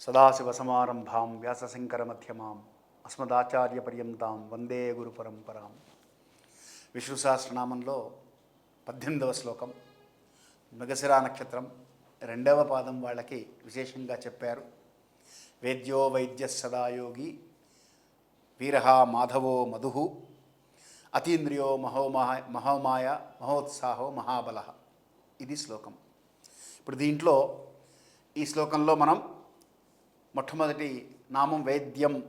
సదాశివసమారంభాం వ్యాసశంకరమధ్యమాం అస్మదాచార్యపర్యంతాం వందే గురు పరంపరాం విష్ణు సహస్రనామంలో పద్దెనిమిదవ శ్లోకం మృగశిరా నక్షత్రం రెండవ పాదం వాళ్ళకి విశేషంగా చెప్పారు. వేద్యో వైద్య సదాయోగి వీరహా మాధవో మధు అతీంద్రియో మహోమహ మహోమాయ మహోత్సాహో మహాబల. ఇది శ్లోకం. ఇప్పుడు దీంట్లో ఈ శ్లోకంలో మనం మొట్టమొదటి నామం వేద్యం.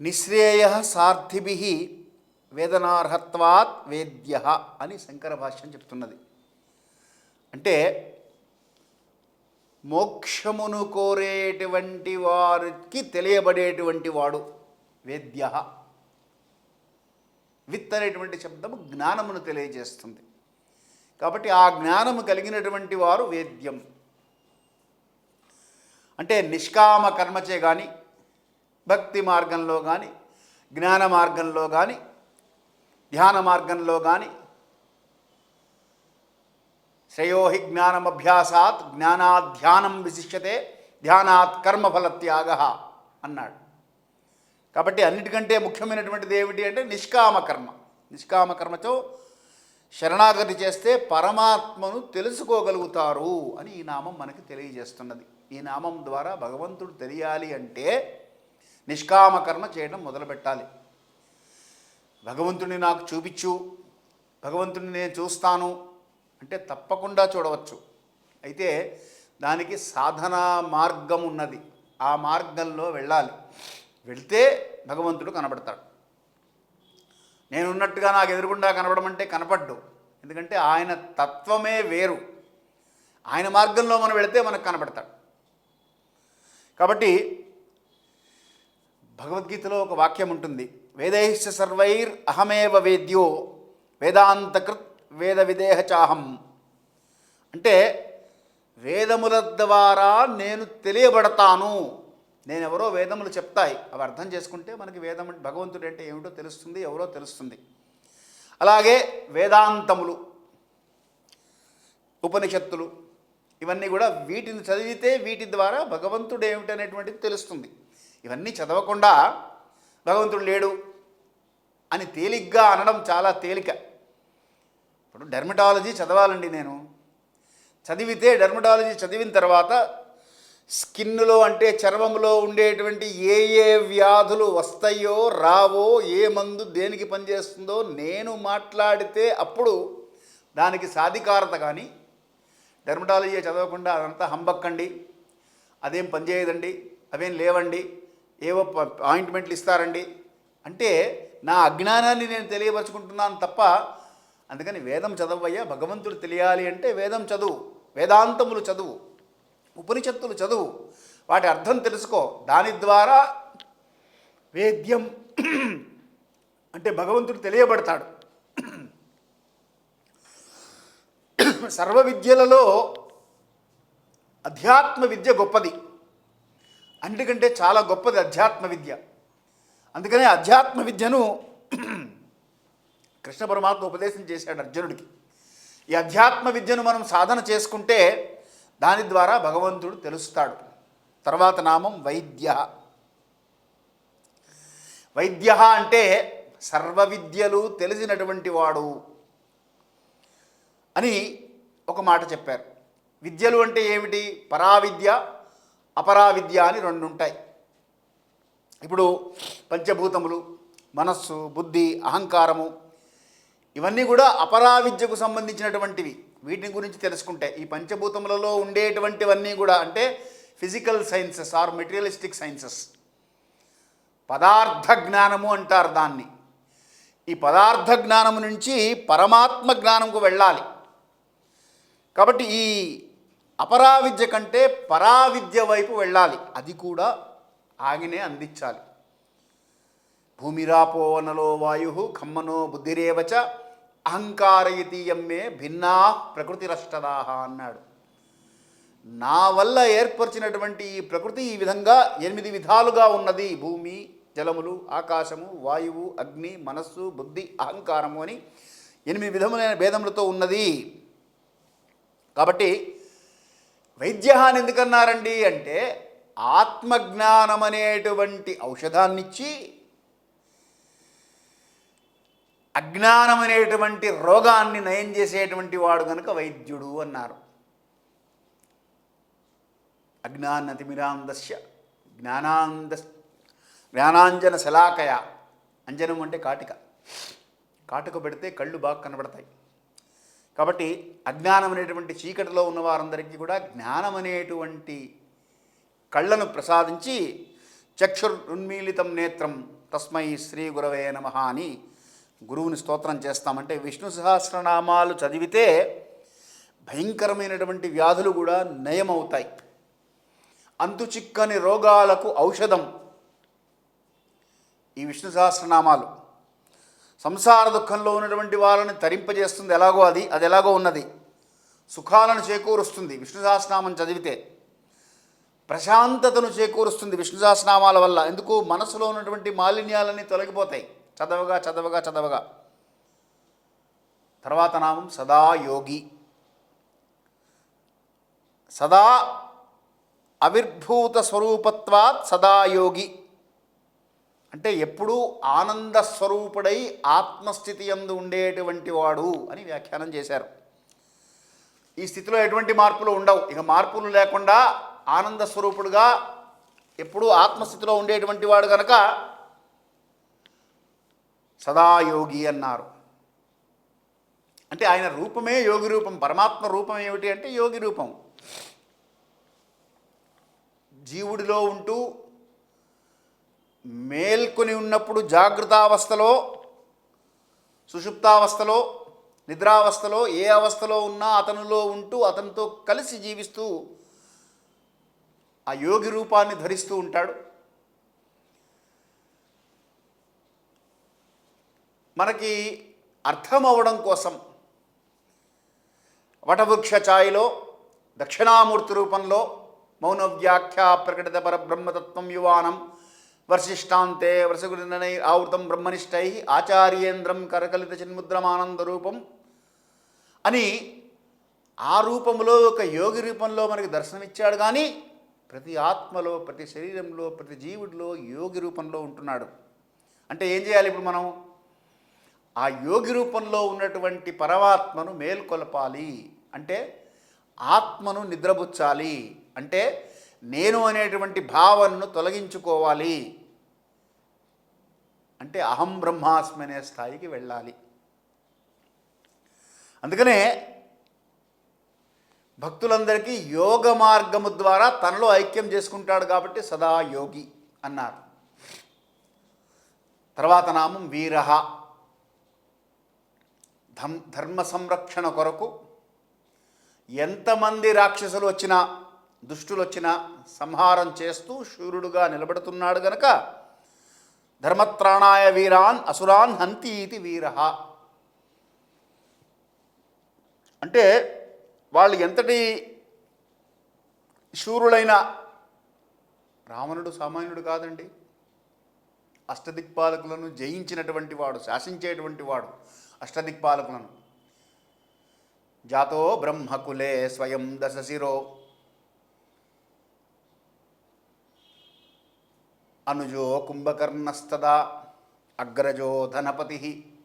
నిశ్రేయ సార్థిభి వేదనార్హత్వాత్ వేద్య అని శంకర భాష్యం చెప్తున్నది. అంటే మోక్షమును కోరేటువంటి వారికి తెలియబడేటువంటి వాడు వేద్య. విత్ అనేటువంటి శబ్దము జ్ఞానమును తెలియజేస్తుంది. కాబట్టి ఆ జ్ఞానము కలిగినటువంటి వారు వేద్యం. అంటే నిష్కామ కర్మచే కానీ భక్తి మార్గంలో కానీ జ్ఞాన మార్గంలో కానీ ధ్యాన మార్గంలో కానీ శ్రేయోహి జ్ఞానమభ్యాసాత్ జ్ఞానాత్ ధ్యానం విశిష్యతే ధ్యానాత్ కర్మఫలత్యాగ అన్నాడు. కాబట్టి అన్నిటికంటే ముఖ్యమైనటువంటిది ఏమిటి అంటే నిష్కామ కర్మ. నిష్కామ కర్మతో శరణాగతి చేస్తే పరమాత్మను తెలుసుకోగలుగుతారు అని ఈ నామం మనకి తెలియజేస్తున్నది. ఈ నామం ద్వారా భగవంతుడు తెలియాలి అంటే నిష్కామకర్మ చేయడం మొదలుపెట్టాలి. భగవంతుడిని నాకు చూపించు భగవంతుడిని నేను చూస్తాను అంటే తప్పకుండా చూడవచ్చు. అయితే దానికి సాధనా మార్గం ఉన్నది. ఆ మార్గంలో వెళ్ళాలి. వెళ్తే భగవంతుడు కనబడతాడు. నేనున్నట్టుగా నాకు ఎదురుగుండా కనపడమంటే కనపడ్డు. ఎందుకంటే ఆయన తత్వమే వేరు. ఆయన మార్గంలో మనం వెళితే మనకు కనబడతాడు. కాబట్టి భగవద్గీతలో ఒక వాక్యం ఉంటుంది. వేదైశ్చ సర్వైర్ అహమేవ వేద్యో వేదాంతకృత్ వేద విదేహ చాహం అంటే వేదముల ద్వారా నేను తెలియబడతాను. నేను ఎవరో వేదములు చెప్తాయి. అవి అర్థం చేసుకుంటే మనకి వేదం భగవంతుడు అంటే ఏమిటో తెలుస్తుంది ఎవరో తెలుస్తుంది. అలాగే వేదాంతములు ఉపనిషత్తులు ఇవన్నీ కూడా వీటిని చదివితే వీటి ద్వారా భగవంతుడు ఏమిటనేటువంటిది తెలుస్తుంది. ఇవన్నీ చదవకుండా భగవంతుడు లేడు అని తేలిగ్గా అనడం చాలా తేలిక. ఇప్పుడు డెర్మటాలజీ చదవాలండి నేను. చదివితే డెర్మటాలజీ చదివిన తర్వాత స్కిన్లో అంటే చర్మంలో ఉండేటువంటి ఏ ఏ వ్యాధులు వస్తాయో రావో ఏ మందు దేనికి పనిచేస్తుందో నేను మాట్లాడితే అప్పుడు దానికి సాధికారత కానీ డెర్మటాలజీ చదవకుండా అదంతా హంబక్కండి అదేం పనిచేయదండి అవేం లేవండి ఏవో ఆయింట్మెంట్లు ఇస్తారండి. అంటే నా అజ్ఞానాన్ని నేను తెలియపరచుకుంటున్నాను తప్ప అందుకని వేదం చదవయ్యా భగవంతుడు తెలియాలి అంటే వేదం చదువు వేదాంతములు చదువు ఉపనిషత్తులు చదువు. వాటి అర్థం తెలుసుకో. దాని ద్వారా వేద్యం అంటే భగవంతుడు తెలియబడతాడు. సర్వ విద్యలలో అధ్యాత్మ విద్య గొప్పది. అన్నిటికంటే చాలా గొప్పది అధ్యాత్మ విద్య. అందుకనే అధ్యాత్మ విద్యను కృష్ణ పరమాత్మ ఉపదేశం చేశాడు అర్జునుడికి. ఈ అధ్యాత్మ విద్యను మనం సాధన చేసుకుంటే దాని ద్వారా భగవంతుడు తెలుస్తాడు. తర్వాత నామం వైద్య. వైద్య అంటే సర్వ విద్యలు తెలిసినటువంటి వాడు అని ఒక మాట చెప్పారు. విద్యలు అంటే ఏమిటి? పరావిద్య అపరావిద్య అని రెండు ఉంటాయి ఇప్పుడు పంచభూతములు మనస్సు బుద్ధి అహంకారము ఇవన్నీ కూడా అపరావిద్యకు సంబంధించినటువంటివి. వీటిని గురించి తెలుసుకుంటే ఈ పంచభూతములలో ఉండేటువంటివన్నీ కూడా అంటే physical sciences or materialistic sciences. పదార్థ జ్ఞానము అంటారు దాన్ని. ఈ పదార్థ జ్ఞానము నుంచి పరమాత్మ జ్ఞానంకు వెళ్ళాలి. కాబట్టి ఈ అపరావిద్య కంటే పరావిద్య వైపు వెళ్ళాలి. అది కూడా ఆగినే అందించాలి. భూమిరాపోవనలో వాయు ఖమ్మనో బుద్ధిరేవచ అహంకారయతీయమ్మే భిన్నా ప్రకృతి రష్టదాహ అన్నాడు. నా వల్ల ఏర్పరిచినటువంటి ఈ ప్రకృతి ఈ విధంగా ఎనిమిది విధాలుగా ఉన్నది. భూమి జలములు ఆకాశము వాయువు అగ్ని మనస్సు బుద్ధి అహంకారము అని ఎనిమిది విధములైన భేదములతో ఉన్నది. కాబట్టి వైద్య అని ఎందుకన్నారండి అంటే ఆత్మజ్ఞానం అనేటువంటి ఔషధాన్నిచ్చి అజ్ఞానం అనేటువంటి రోగాన్ని నయం చేసేటువంటి వాడు కనుక వైద్యుడు అన్నారు. అజ్ఞానతిమిరాందస్య జ్ఞానాంద జ్ఞానాంజన శలాకయ అంజనం అంటే కాటిక. కాటుక పెడితే కళ్ళు బాగా కనబడతాయి. కాబట్టి అజ్ఞానం అనేటువంటి చీకటిలో ఉన్న వారందరికీ కూడా జ్ఞానం అనేటువంటి కళ్ళను ప్రసాదించి చక్షురున్మీలితం నేత్రం తస్మై శ్రీ గురవే నమ అని గురువుని స్తోత్రం చేస్తామంటే విష్ణు సహస్రనామాలు చదివితే భయంకరమైనటువంటి వ్యాధులు కూడా నయమవుతాయి. అంతుచిక్కని రోగాలకు ఔషధం. ఈ విష్ణు సహస్రనామాలు సంసార దుఃఖంలో ఉన్నటువంటి వాళ్ళని తరింపజేస్తుంది. ఎలాగో అది అది ఎలాగో ఉన్నది. సుఖాలను చేకూరుస్తుంది. విష్ణు సహస్రనామం చదివితే ప్రశాంతతను చేకూరుస్తుంది విష్ణు సహస్రనామాల వల్ల. ఎందుకు? మనసులో ఉన్నటువంటి మాలిన్యాలన్నీ తొలగిపోతాయి. చదవగా చదవగా చదవగా. తర్వాత నామం సదా యోగి. సదా అవిర్భూత స్వరూపత్వాత్ సదా యోగి. అంటే ఎప్పుడూ ఆనంద స్వరూపుడై ఆత్మస్థితి ఎందు ఉండేటువంటి వాడు అని వ్యాఖ్యానం చేశారు. ఈ స్థితిలో ఎటువంటి మార్పులు ఉండవు. ఇక మార్పులు లేకుండా ఆనంద స్వరూపుడుగా ఎప్పుడూ ఆత్మస్థితిలో ఉండేటువంటి వాడు కనుక సదాయోగి అన్నారు. అంటే ఆయన రూపమే యోగి రూపం పరమాత్మ రూపం ఏమిటి అంటే యోగి రూపం. జీవుడిలో ఉంటూ మేల్కొని ఉన్నప్పుడు జాగృతావస్థలో సుషుప్తావస్థలో నిద్రావస్థలో ఏ అవస్థలో ఉన్నా అతనిలో ఉంటూ అతనితో కలిసి జీవిస్తూ ఆ యోగి రూపాన్ని ధరిస్తూ ఉంటాడు. మనకి అర్థం అవడం కోసం వటవృక్ష ఛాయిలో దక్షిణామూర్తి రూపంలో మౌన వ్యాఖ్య ప్రకటిత పరబ్రహ్మతత్వం యువానం వర్షిష్టాంతే వరసగుణై ఆవృతం బ్రహ్మనిష్టై ఆచార్యేంద్రం కరకలిత చిన్ముద్రమానంద రూపం అని ఆ రూపంలో ఒక యోగి రూపంలో మనకి దర్శనమిచ్చాడు కానీ ప్రతి ఆత్మలో ప్రతి శరీరంలో ప్రతి జీవుడిలో యోగి రూపంలో ఉంటున్నాడు. అంటే ఏం చేయాలి ఇప్పుడు మనం? ఆ యోగి రూపంలో ఉన్నటువంటి పరమాత్మను మేల్కొలపాలి. అంటే ఆత్మను నిద్రపుచ్చాలి. అంటే నేను అనేటువంటి భావనను తొలగించుకోవాలి. అంటే అహం బ్రహ్మాస్మి అనే స్థాయికి వెళ్ళాలి. అందుకనే భక్తులందరికీ యోగ మార్గము ద్వారా తనలో ఐక్యం చేసుకుంటాడు కాబట్టి సదా యోగి అన్నారు. తర్వాత నామం వీరహ. ధర్మ సంరక్షణ కొరకు ఎంతమంది రాక్షసులు వచ్చినా దుష్టులు వచ్చినా సంహారం చేస్తూ శూరుడుగా నిలబడుతున్నాడు గనక ధర్మత్రాణాయ వీరాన్ అసురాన్ హంతి ఇది వీర. అంటే వాళ్ళు ఎంతటి శూరులైన రావణుడు సామాన్యుడు కాదండి. అష్టదిక్పాలకులను జయించినటువంటి వాడు శాసించేటువంటి వాడు అష్టదిక్పాలకులను. జాతో బ్రహ్మకులే స్వయం దశశిరో అనుజో కుంభకర్ణస్తదా అగ్రజో ధనపతి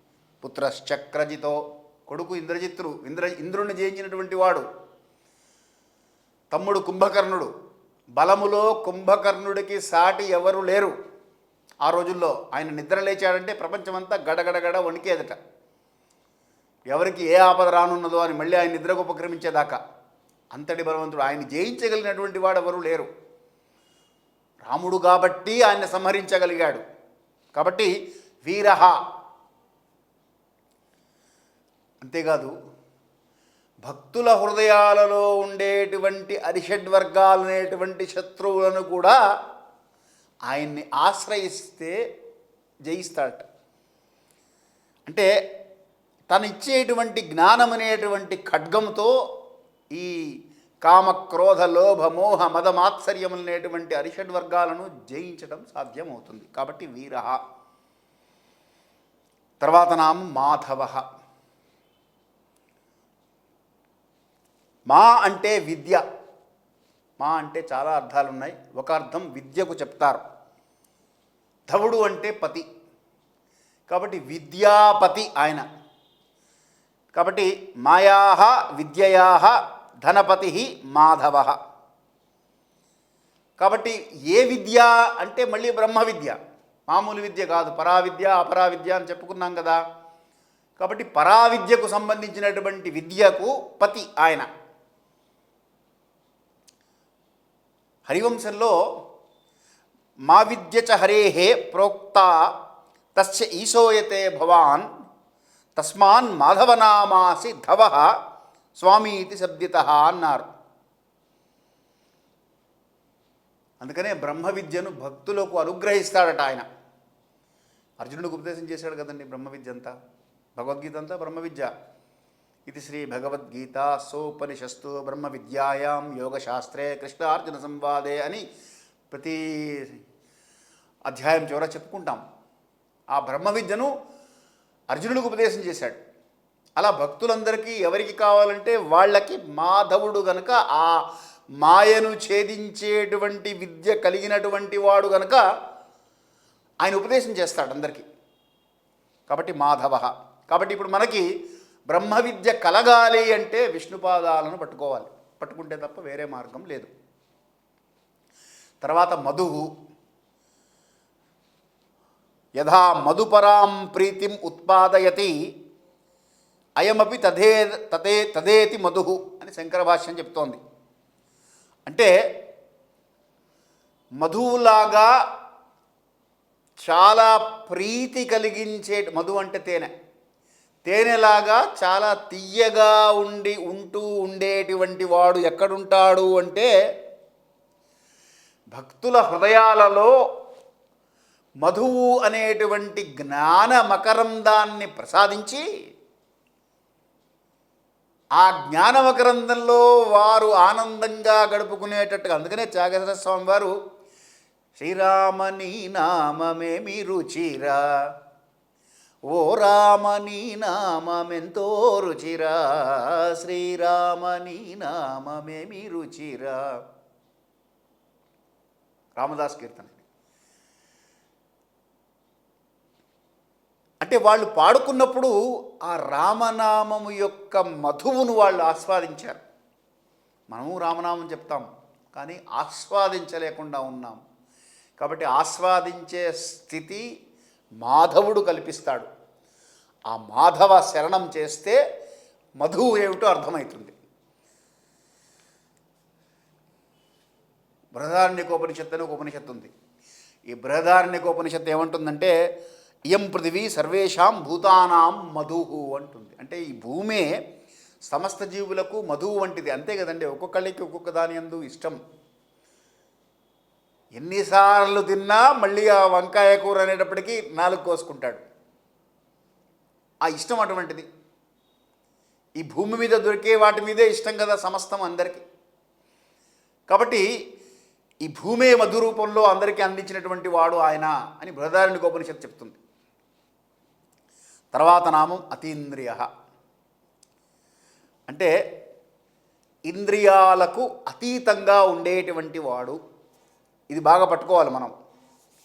పుత్రశ్చక్రజితో. కొడుకు ఇంద్రజిత్తుడు ఇంద్ర ఇంద్రుణ్ణి జయించినటువంటి వాడు. తమ్ముడు కుంభకర్ణుడు. బలములో కుంభకర్ణుడికి సాటి ఎవరు లేరు. ఆ రోజుల్లో ఆయన నిద్ర లేచాడంటే ప్రపంచమంతా గడగడగడ వణికేదట. ఎవరికి ఏ ఆపద రానున్నదో అని మళ్ళీ ఆయన నిద్రకు ఉపక్రమించేదాకా. అంతటి బలవంతుడు ఆయన జయించగలిగినటువంటి వాడు ఎవరు లేరు. రాముడు కాబట్టి ఆయన సంహరించగలిగాడు. కాబట్టి వీరహ. అంతేకాదు భక్తుల హృదయాలలో ఉండేటువంటి అరిషడ్ వర్గాల అనేటువంటి శత్రువులను కూడా ఆయన్ని ఆశ్రయిస్తే జయిస్తాడట. అంటే తను ఇచ్చేటువంటి జ్ఞానం అనేటువంటి ఖడ్గంతో ఈ కామ క్రోధ లోభ మోహ మద అరిషడ్ వర్గాలను జయించడం సాధ్యమవుతుంది. కాబట్టి వీర తర్వాత నామం మాధవ. మా అంటే విద్య. మా అంటే చాలా అర్థాలు ఉన్నాయి ఒక అర్థం విద్యకు చెప్తారు. ధవుడు అంటే పతి. కాబట్టి విద్యాపతి ఆయన. కాబట్టి మాయా విద్యయా ధనపతి మాధవ. కాబట్టి ఏ విద్య అంటే మళ్ళీ బ్రహ్మ విద్య. మామూలు విద్య కాదు. పరావిద్య అపరావిద్య అని చెప్పుకున్నాం కదా. కాబట్టి పరావిద్యకు సంబంధించినటువంటి విద్యకు పతి ఆయన. హరివంశంలో మా విద్య చ హరేహే ప్రోక్త తస్య ఈశోయతే భవాన్ తస్మాన్ మాధవనామాసి ధవ. స్వామి ఇది శబ్దిత అన్నారు. అందుకనే బ్రహ్మ విద్యను భక్తులకు అనుగ్రహిస్తాడట ఆయన. అర్జునుడికి ఉపదేశం చేశాడు కదండి బ్రహ్మ విద్య అంతా. భగవద్గీత అంతా బ్రహ్మ విద్య. ఇది శ్రీ భగవద్గీత సోపనిషస్తు బ్రహ్మ విద్యాయాం యోగశాస్త్రే కృష్ణార్జున సంవాదే అని ప్రతి అధ్యాయం చివర చెప్పుకుంటాం. ఆ బ్రహ్మ విద్యను అర్జునుడికి ఉపదేశం చేశాడు. అలా భక్తులందరికీ ఎవరికి కావాలంటే వాళ్ళకి మాధవుడు గనక ఆ మాయను ఛేదించేటువంటి విద్య కలిగినటువంటి వాడు గనక ఆయన ఉపదేశం చేస్తాడు అందరికీ. కాబట్టి మాధవ. కాబట్టి ఇప్పుడు మనకి బ్రహ్మ విద్య కలగాలి అంటే విష్ణుపాదాలను పట్టుకోవాలి. పట్టుకుంటే తప్ప వేరే మార్గం లేదు. తర్వాత మధువు యథా మధుపరాం ప్రీతిం ఉత్పాదయతి. అయమపి తదే తదే తదేతి మధు అని శంకర భాష్యం చెప్తోంది. అంటే మధువులాగా చాలా ప్రీతి కలిగించే మధు అంటే తేనె. తేనెలాగా చాలా తీయగా ఉండి ఉంటూ ఉండేటువంటి వాడు ఎక్కడుంటాడు అంటే భక్తుల హృదయాలలో మధువు అనేటువంటి జ్ఞాన మకరందాన్ని ప్రసాదించి ఆ జ్ఞానవ గ్రంథంలో వారు ఆనందంగా గడుపుకునేటట్టుగా అందుకనే త్యాగేశ్వర స్వామి వారు శ్రీరామని నామమేమి రుచిరా ఓ రామని నామమెంతో రుచిరా శ్రీరామని నామమేమి రుచిరా. రామదాస్ కీర్తన. అంటే వాళ్ళు పాడుకున్నప్పుడు ఆ రామనామము యొక్క మధువును వాళ్ళు ఆస్వాదించారు. మనము రామనామం చెప్తాం కానీ ఆస్వాదించలేకుండా ఉన్నాం. కాబట్టి ఆస్వాదించే స్థితి మాధవుడు కల్పిస్తాడు. ఆ మాధవ శరణం చేస్తే మధువు ఏమిటో అర్థమవుతుంది బృహదారణ్యకోపనిషత్తు అని ఒక ఉపనిషత్తు ఉంది. ఈ బృహదారణ్యకోపనిషత్తు ఏమంటుందంటే ఇయం పృథివీ సర్వేషాం భూతానాం మధువు అంటుంది. అంటే ఈ భూమే సమస్త జీవులకు మధువు వంటిది. అంతే కదండి ఒక్కొక్కళ్ళకి ఒక్కొక్క దాని ఎందు ఇష్టం. ఎన్నిసార్లు తిన్నా మళ్ళీ ఆ వంకాయ కూర అనేటప్పటికీ నాలుగు కోసుకుంటాడు. ఆ ఇష్టం అటువంటిది. ఈ భూమి మీద దొరికే వాటి మీదే ఇష్టం కదా సమస్తం అందరికీ. కాబట్టి ఈ భూమే మధు రూపంలో అందరికీ అందించినటువంటి వాడు ఆయన అని బృహదారుణి గోపనిషత్తు చెప్తుంది. తర్వాత నామం అతీంద్రియ. అంటే ఇంద్రియాలకు అతీతంగా ఉండేటువంటి వాడు. ఇది బాగా పట్టుకోవాలి మనం.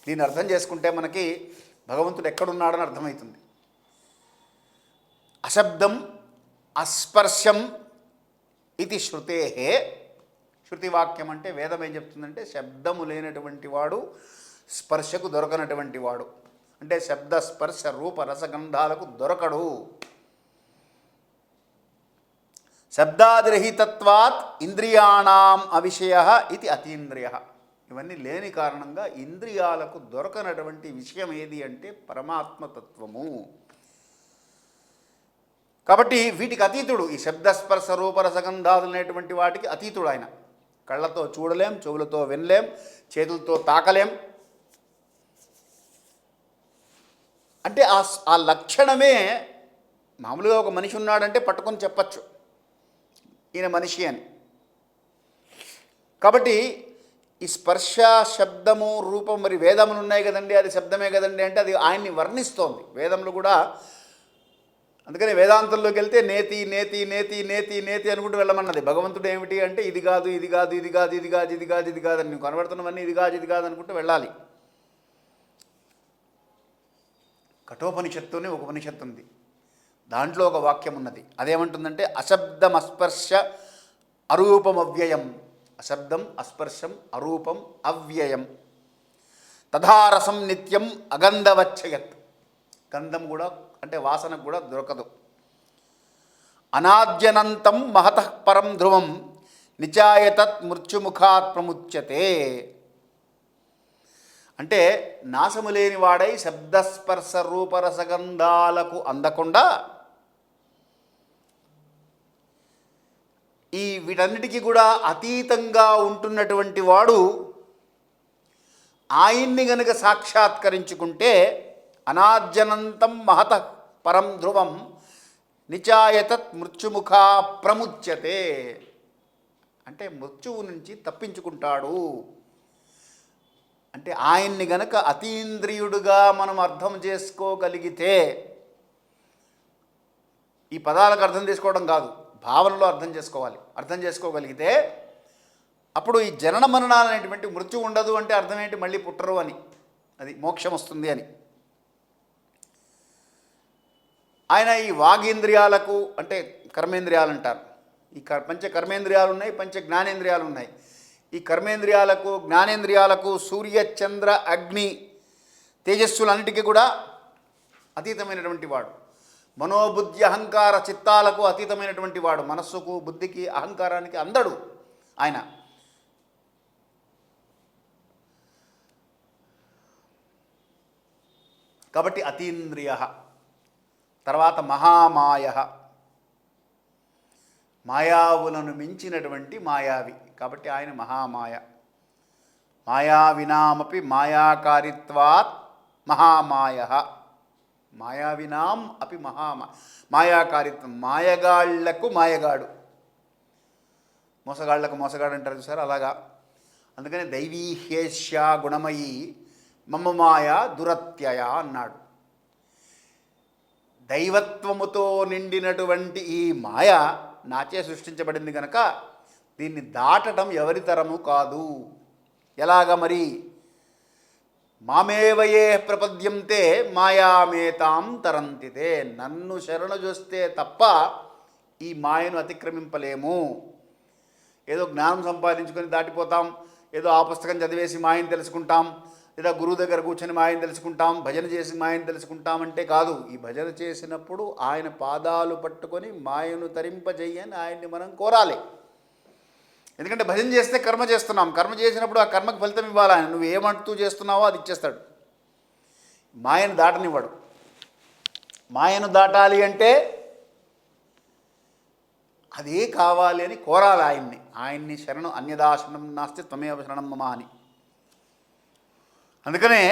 దీన్ని అర్థం చేసుకుంటే మనకి భగవంతుడు ఎక్కడున్నాడని అర్థమవుతుంది. అశబ్దం అస్పర్శం ఇది శృతే శృతివాక్యం అంటే వేదం ఏం చెప్తుందంటే శబ్దము లేనటువంటి వాడు స్పర్శకు దొరకనటువంటి వాడు. అంటే శబ్ద స్పర్శ రూప రసగంధాలకు దొరకడు. శబ్దాదిరహితత్వాత్ ఇంద్రియాణం అవిషయ ఇది అతీంద్రియ. ఇవన్నీ లేని కారణంగా ఇంద్రియాలకు దొరకనటువంటి విషయం ఏది అంటే పరమాత్మతత్వము. కాబట్టి వీటికి అతీతుడు ఈ శబ్దస్పర్శ రూపరసగంధాదులు అనేటువంటి వాటికి అతీతుడు ఆయన. కళ్ళతో చూడలేం చెవులతో వినలేం చేతులతో తాకలేం అంటే ఆ ఆ లక్షణమే మామూలుగా ఒక మనిషి ఉన్నాడంటే పట్టుకొని చెప్పచ్చు. ఈయన మనిషి అని. కాబట్టి ఈ స్పర్శ శబ్దము రూపం మరి వేదములు ఉన్నాయి కదండి అది శబ్దమే కదండి అంటే అది ఆయన్ని వర్ణిస్తోంది. వేదములు కూడా అందుకని వేదాంతంలోకి వెళ్తే నేతి నేతి నేతి నేతి నేతి అనుకుంటూ వెళ్ళమన్నది. భగవంతుడు ఏమిటి అంటే ఇది కాదు ఇది కాదు ఇది కాదు ఇది కాదు ఇది కాదు ఇది కాదు అని. నువ్వు కనబడుతున్నవన్నీ ఇది కాదు ఇది కాదు అనుకుంటూ వెళ్ళాలి. కఠోపనిషత్తుని ఒక ఉపనిషత్తు ఉంది దాంట్లో ఒక వాక్యం ఉన్నది అదేమంటుందంటే అశబ్దం అస్పర్శ అరూపం అవ్యయం. అశబ్దం అస్పర్శం అరూపం అవ్యయం. తథారసం నిత్యం అగంధవచ్చయత్. గంధం కూడా అంటే వాసన కూడా దొరకదు. అనాద్యనంతం మహత పరం ధ్రువం. నిచాయతత్ మృత్యుముఖాత్ ప్రముచ్యతే. అంటే నాశము లేని వాడై శబ్దస్పర్శ రూపరసగంధాలకు అందకుండా ఈ వీటన్నిటికీ కూడా అతీతంగా ఉంటున్నటువంటి వాడు ఆయన్ని గనుక సాక్షాత్కరించుకుంటే అనార్జనంతం మహత పరం ధ్రువం నిచాయతత్ మృత్యుముఖా ప్రముచ్యతే. అంటే మృత్యువు నుంచి తప్పించుకుంటాడు. అంటే ఆయన్ని గనక అతీంద్రియుడుగా మనం అర్థం చేసుకోగలిగితే ఈ పదాలకు అర్థం చేసుకోవడం కాదు భావనలో అర్థం చేసుకోవాలి. అర్థం చేసుకోగలిగితే అప్పుడు ఈ జనన మరణాలు అనేటువంటి మృత్యు ఉండదు అంటే అర్థం ఏంటి? మళ్ళీ పుట్టరు అని. అది మోక్షం వస్తుంది అని. ఆయన ఈ వాగేంద్రియాలకు అంటే కర్మేంద్రియాలు అంటారు. ఈ క పంచ కర్మేంద్రియాలు ఉన్నాయి పంచ జ్ఞానేంద్రియాలు ఉన్నాయి. ఈ కర్మేంద్రియాలకు జ్ఞానేంద్రియాలకు సూర్య చంద్ర అగ్ని తేజస్సులన్నిటికీ కూడా అతీతమైనటువంటి వాడు. మనోబుద్ధి అహంకార చిత్తాలకు అతీతమైనటువంటి వాడు. మనస్సుకు బుద్ధికి అహంకారానికి అందడు ఆయన. కాబట్టి అతీంద్రియ తర్వాత మహామాయ. మాయావులను మించినటువంటి మాయావి. కాబట్టి ఆయన మహామాయ. మాయావినామపి మాయాకారిత్వాత్ మహామాయ. మాయావినాం అపి మహామా మాయాకారిత్వం. మాయగాళ్ళకు మాయగాడు. మోసగాళ్ళకు మోసగాడు అంటారు సార్ అలాగా. అందుకని దైవీహేష్య గుణమయి మమ్మ మాయ దురత్యయ అన్నాడు. దైవత్వముతో నిండినటువంటి ఈ మాయ నాచే సృష్టించబడింది కనుక దీన్ని దాటడం ఎవరి తరము కాదు. ఎలాగ మరి? మామేవయే ప్రపద్యంతే మాయామేతాం తరంతితే. నన్ను శరణు చూస్తే తప్ప ఈ మాయను అతిక్రమింపలేము. ఏదో జ్ఞానం సంపాదించుకొని దాటిపోతాం. ఏదో ఆ పుస్తకం చదివేసి మాయను తెలుసుకుంటాం. లేదా గురువు దగ్గర కూర్చొని మాయను తెలుసుకుంటాం భజన చేసి మాయను తెలుసుకుంటాం అంటే కాదు. ఈ భజన చేసినప్పుడు ఆయన పాదాలు పట్టుకొని మాయను తరింపజేయని ఆయన్ని మనం కోరాలి. ఎందుకంటే భజన చేస్తే కర్మ చేస్తున్నాం. కర్మ చేసినప్పుడు ఆ కర్మకు ఫలితం ఇవ్వాలి? ఆయన నువ్వు ఏమంటూ చేస్తున్నావో అది ఇచ్చేస్తాడు. మాయను దాటనివ్వడు. మాయను దాటాలి అంటే అదే కావాలి అని కోరాలి ఆయన్ని. ఆయన్ని శరణం అన్యదాశనం నాస్తి త్వమేవ శరణం మమ అని. అందుకనే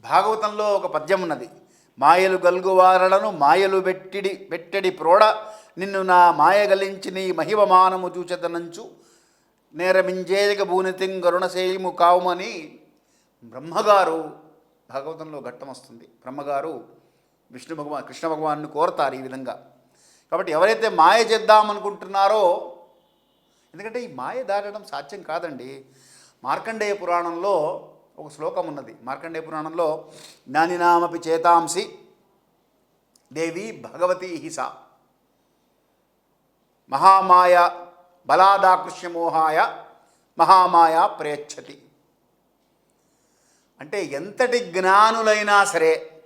భాగవతంలో ఒక పద్యం ఉన్నది మాయలు గల్గువారలను మాయలు పెట్టిడి పెట్టడి ప్రోడ నిన్ను నా మాయ గలించి నీ మహిమమానము చూచెదనంచు నేరమింజేదిక భూనితిం గరుణశేయము కావుమని బ్రహ్మగారు భాగవతంలో ఘట్టం వస్తుంది. బ్రహ్మగారు విష్ణు భగవాన్ కృష్ణ భగవాన్ని కోరతారు ఈ విధంగా. కాబట్టి ఎవరైతే మాయ చేద్దామనుకుంటున్నారో ఎందుకంటే ఈ మాయ దాటడం సాధ్యం కాదండి. మార్కండేయ పురాణంలో ఒక శ్లోకం ఉన్నది. మార్కండేయ పురాణంలో జ్ఞానినామపి చేతాంసి దేవి భగవతి హిస మహామాయ బలాదాకృష్యమోహాయ మహామాయ ప్రేచ్ఛతి. అంటే ఎంతటి జ్ఞానులైనా సరే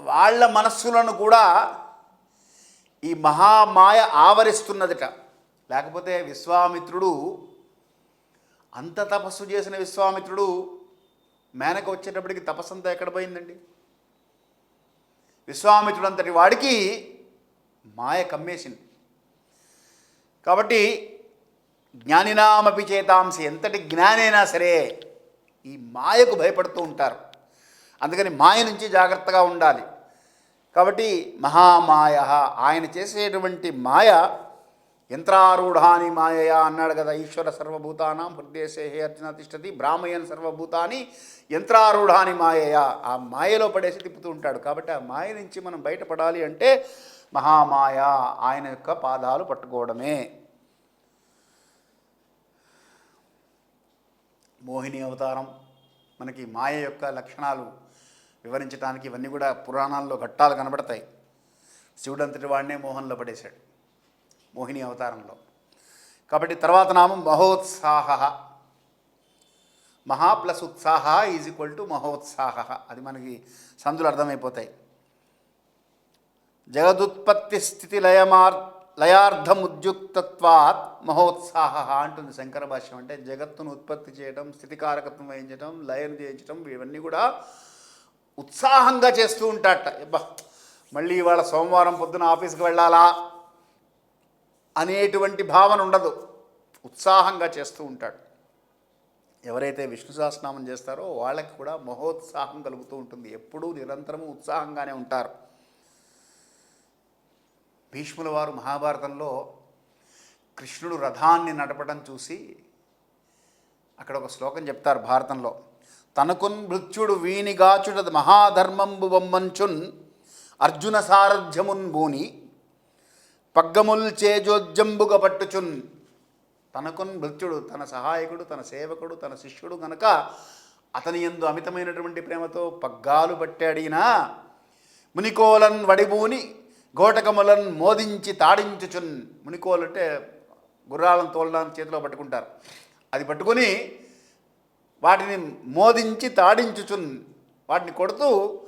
వాళ్ళ మనస్సులను కూడా ఈ మహామాయ ఆవరిస్తున్నదిట. లేకపోతే విశ్వామిత్రుడు అంత తపస్సు చేసిన విశ్వామిత్రుడు మేనక వచ్చేటప్పటికి తపస్సు అంతా ఎక్కడ పోయిందండి? విశ్వామిత్రుడు అంతటి వాడికి మాయ కమ్మేసింది. కాబట్టి జ్ఞానినామపి చేతాంసి ఎంతటి జ్ఞానైనా సరే ఈ మాయకు భయపడుతూ ఉంటారు. అందుకని మాయ నుంచి జాగ్రత్తగా ఉండాలి. కాబట్టి మహామాయ ఆయన చేసేటువంటి మాయ యంత్రారూఢాని మాయయా అన్నాడు కదా ఈశ్వర సర్వభూతానం హృదయసే హే అర్జున తిష్టతి బ్రాహ్మయన్ సర్వభూతాని యంత్రారూఢాని మాయయా. ఆ మాయలో పడేసి తిప్పుతూ ఉంటాడు. కాబట్టి ఆ మాయ నుంచి మనం బయటపడాలి అంటే మహామాయ ఆయన యొక్క పాదాలు పట్టుకోవడమే. మోహిని అవతారం మనకి మాయ యొక్క లక్షణాలు వివరించడానికి ఇవన్నీ కూడా పురాణాల్లో ఘట్టాలు కనబడతాయి. శివుడంతటి వాడినే మోహన్లో పడేశాడు. మోహిని అవతారంలో. కాబట్టి తర్వాత నామం మహోత్సాహ. మహా ప్లస్ ఉత్సాహ ఈజ్ ఈక్వల్ టు మహోత్సాహ. అది మనకి సందులు అర్థమైపోతాయి. జగదుత్పత్తి స్థితి లయమార్ లయార్థముద్యుక్తత్వాత్ మహోత్సాహ అంటుంది శంకర భాష్యం. అంటే జగత్తును ఉత్పత్తి చేయడం స్థితికారకత్వం వహించడం లయం చేయించడం ఇవన్నీ కూడా ఉత్సాహంగా చేస్తూ ఉంటాట మళ్ళీ ఇవాళ సోమవారం పొద్దున ఆఫీస్కి వెళ్ళాలా? అనేటువంటి భావన ఉండదు. ఉత్సాహంగా చేస్తూ ఉంటాడు. ఎవరైతే విష్ణు సహస్రనామం చేస్తారో వాళ్ళకి కూడా మహోత్సాహం కలుగుతూ ఉంటుంది. ఎప్పుడూ నిరంతరము ఉత్సాహంగానే ఉంటారు. భీష్ముల వారు మహాభారతంలో కృష్ణుడు రథాన్ని నడపడం చూసి అక్కడ ఒక శ్లోకం చెప్తారు భారతంలో. తనకున్ మృత్యుడు వీనిగాచుడది మహాధర్మంబు బొమ్మంచున్ అర్జున సారథ్యమున్ భూని పగ్గముల్ చేజోజ్జంబుగ పట్టుచున్. తనకున్ మృత్యుడు తన సహాయకుడు తన సేవకుడు తన శిష్యుడు గనక అతని ఎందు అమితమైనటువంటి ప్రేమతో పగ్గాలు పట్టాడినా? మునికోలన్ వడిబూని గోటకములన్ మోదించి తాడించుచున్. మునికోలు అంటే గుర్రాలను తోలడానికి చేతిలో పట్టుకుంటారు. అది పట్టుకొని వాటిని మోదించి తాడించుచున్. వాటిని కొడుతూ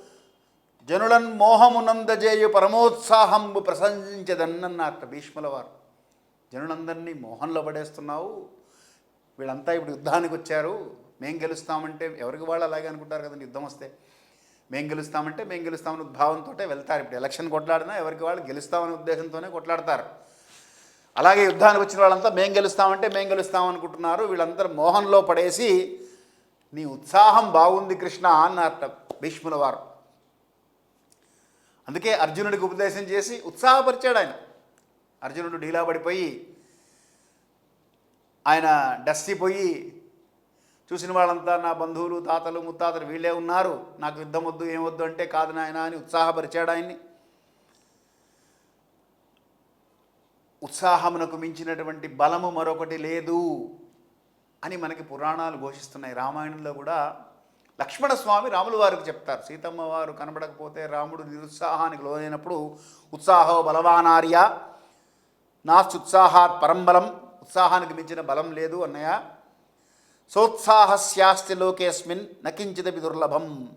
జనులన్ మోహమునందజేయు పరమోత్సాహంబు ప్రశంసించదన్నన్నట్ట భీష్ముల వారు జనులందరినీ మోహంలో పడేస్తున్నావు. వీళ్ళంతా ఇప్పుడు యుద్ధానికి వచ్చారు. మేం గెలుస్తామంటే ఎవరికి వాళ్ళు అలాగే అనుకుంటారు కదండి యుద్ధం వస్తే. మేం గెలుస్తామంటే మేం గెలుస్తామని ఉద్భావంతో వెళ్తారు. ఇప్పుడు ఎలక్షన్ కొట్లాడినా ఎవరికి వాళ్ళు గెలుస్తామనే ఉద్దేశంతోనే కొట్లాడతారు. అలాగే యుద్ధానికి వచ్చిన వాళ్ళంతా మేం గెలుస్తామంటే మేం గెలుస్తామనుకుంటున్నారు. వీళ్ళందరూ మోహంలో పడేసి నీ ఉత్సాహం బాగుంది కృష్ణ అన్నట్ట భీష్ముల వారు అందుకే అర్జునుడికి ఉపదేశం చేసి ఉత్సాహపరిచాడు ఆయన. అర్జునుడు ఢీలా పడిపోయి ఆయన డస్సిపోయి చూసిన వాళ్ళంతా నా బంధువులు తాతలు ముత్తాతలు వీళ్ళే ఉన్నారు. నాకు యుద్ధం వద్దు ఏమొద్దు అంటే కాదు నాయన అని ఉత్సాహపరిచాడు ఆయన్ని. ఉత్సాహమునకు మించినటువంటి బలము మరొకటి లేదు అని మనకి పురాణాలు ఘోషిస్తున్నాయి. రామాయణంలో కూడా లక్ష్మణస్వామి రాములు వారికి చెప్తారు సీతమ్మ వారు కనబడకపోతే రాముడు నిరుత్సాహానికి లోనైనప్పుడు ఉత్సాహో బలవానార్య నాస్తుత్సాహాత్ పరంబలం ఉత్సాహానికి మించిన బలం లేదు అన్నయ్య. సోత్సాహస్యాస్తి లోకేస్మిన్ నకించిదపి దుర్లభం.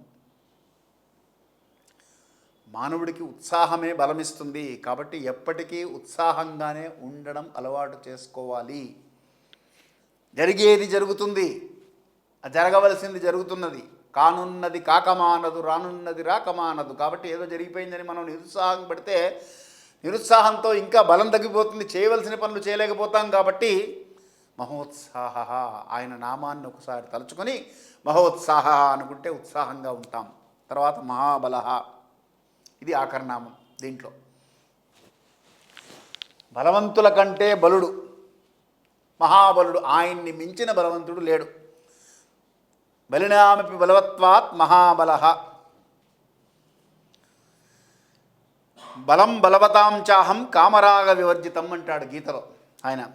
మానవుడికి ఉత్సాహమే బలమిస్తుంది కాబట్టి ఎప్పటికీ ఉత్సాహంగానే ఉండడం అలవాటు చేసుకోవాలి. జరిగేది జరుగుతుంది జరగవలసింది జరుగుతున్నది. కానున్నది కాకమానదు రానున్నది రాకమానదు. కాబట్టి ఏదో జరిగిపోయిందని మనం నిరుత్సాహం పడితే నిరుత్సాహంతో ఇంకా బలం తగ్గిపోతుంది చేయవలసిన పనులు చేయలేకపోతాం కాబట్టి మహోత్సాహ. ఆయన నామాన్ని ఒకసారి తలుచుకొని మహోత్సాహ అనుకుంటే ఉత్సాహంగా ఉంటాం. తర్వాత మహాబల. ఇది ఆఖరి దీంట్లో. బలవంతుల కంటే బలుడు మహాబలుడు. ఆయన్ని మించిన బలవంతుడు లేడు. బలినామపి బలవత్వాత్ మహాబల బలం బలవతాం చాహం కామరాగ వివర్జితం అంటాడు గీతలో ఆయన.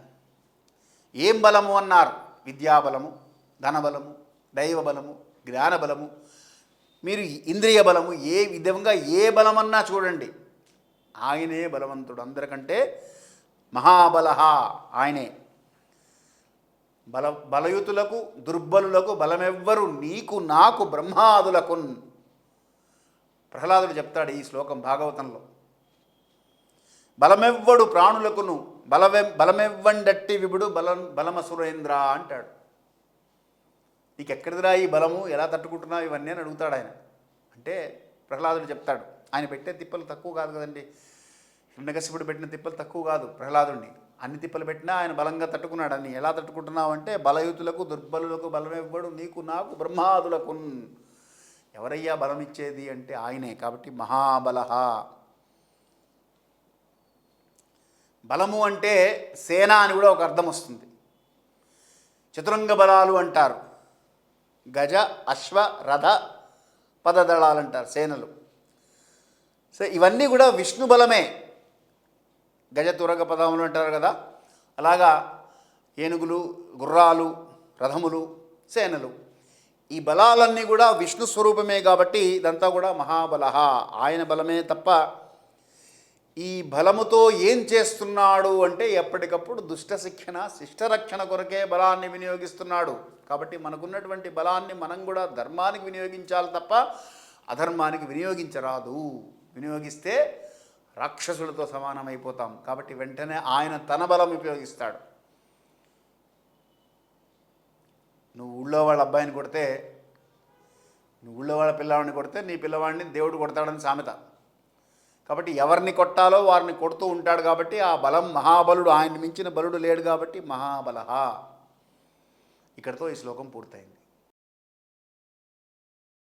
ఏం బలము అన్నారు? విద్యాబలము ధనబలము దైవబలము జ్ఞానబలము. మీరు ఇంద్రియ బలము ఏ విధంగా ఏ బలమన్నా చూడండి. ఆయనే బలవంతుడు. అందరికంటే మహాబల ఆయనే. బల బలయుతులకు దుర్బలులకు బలమెవ్వరు నీకు నాకు బ్రహ్మాదులకు ప్రహ్లాదుడు చెప్తాడు ఈ శ్లోకం భాగవతంలో. బలమెవ్వడు ప్రాణులకును బలవె బలమెవ్వండట్టి విభుడు బలం బలమసురేంద్ర అంటాడు. నీకు ఎక్కడిదిరా ఈ బలము? ఎలా తట్టుకుంటున్నావు? ఇవన్నీ అని అడుగుతాడు ఆయన. అంటే ప్రహ్లాదుడు చెప్తాడు. ఆయన పెట్టే తిప్పలు తక్కువ కాదు కదండి. హిరణ్యకశిపుడు పెట్టిన తిప్పలు తక్కువ కాదు ప్రహ్లాదుడిని. అన్ని తిప్పలు పెట్టినా ఆయన బలంగా తట్టుకున్నాడు. అని ఎలా తట్టుకుంటున్నావు అంటే బలయుతులకు దుర్బలులకు బలమివ్వడు నీకు నాకు బ్రహ్మాదులకు ఎవరయ్యా బలం ఇచ్చేది అంటే ఆయనే. కాబట్టి మహాబలహ. బలము అంటే సేన అని కూడా ఒక అర్థం వస్తుంది. చతురంగ బలాలు అంటారు. గజ అశ్వ రథ పదదళాలు అంటారు సేనలు. సో ఇవన్నీ కూడా విష్ణు బలమే. గజ తురగ పదములు అంటారు కదా అలాగా ఏనుగులు గుర్రాలు రథములు సేనలు. ఈ బలాలన్నీ కూడా విష్ణు స్వరూపమే కాబట్టి ఇదంతా కూడా మహాబల ఆయన బలమే తప్ప ఈ బలముతో ఏం చేస్తున్నాడు అంటే ఎప్పటికప్పుడు దుష్ట శిక్షణ శిష్టరక్షణ కొరకే బలాన్ని వినియోగిస్తున్నాడు. కాబట్టి మనకున్నటువంటి బలాన్ని మనం కూడా ధర్మానికి వినియోగించాలి తప్ప అధర్మానికి వినియోగించరాదు. వినియోగిస్తే రాక్షసులతో సమానమైపోతాం. కాబట్టి వెంటనే ఆయన తన బలం ఉపయోగిస్తాడు. నువ్వు ఊళ్ళో వాళ్ళ అబ్బాయిని కొడితే నువ్వు ఊళ్ళో వాళ్ళ పిల్లవాడిని కొడితే నీ పిల్లవాడిని దేవుడు కొడతాడని సామెత. కాబట్టి ఎవరిని కొట్టాలో వారిని కొడుతూ ఉంటాడు కాబట్టి ఆ బలం మహాబలుడు ఆయన మించిన బలుడు లేడు కాబట్టి మహాబల ఇక్కడితో ఈ శ్లోకం పూర్తయింది.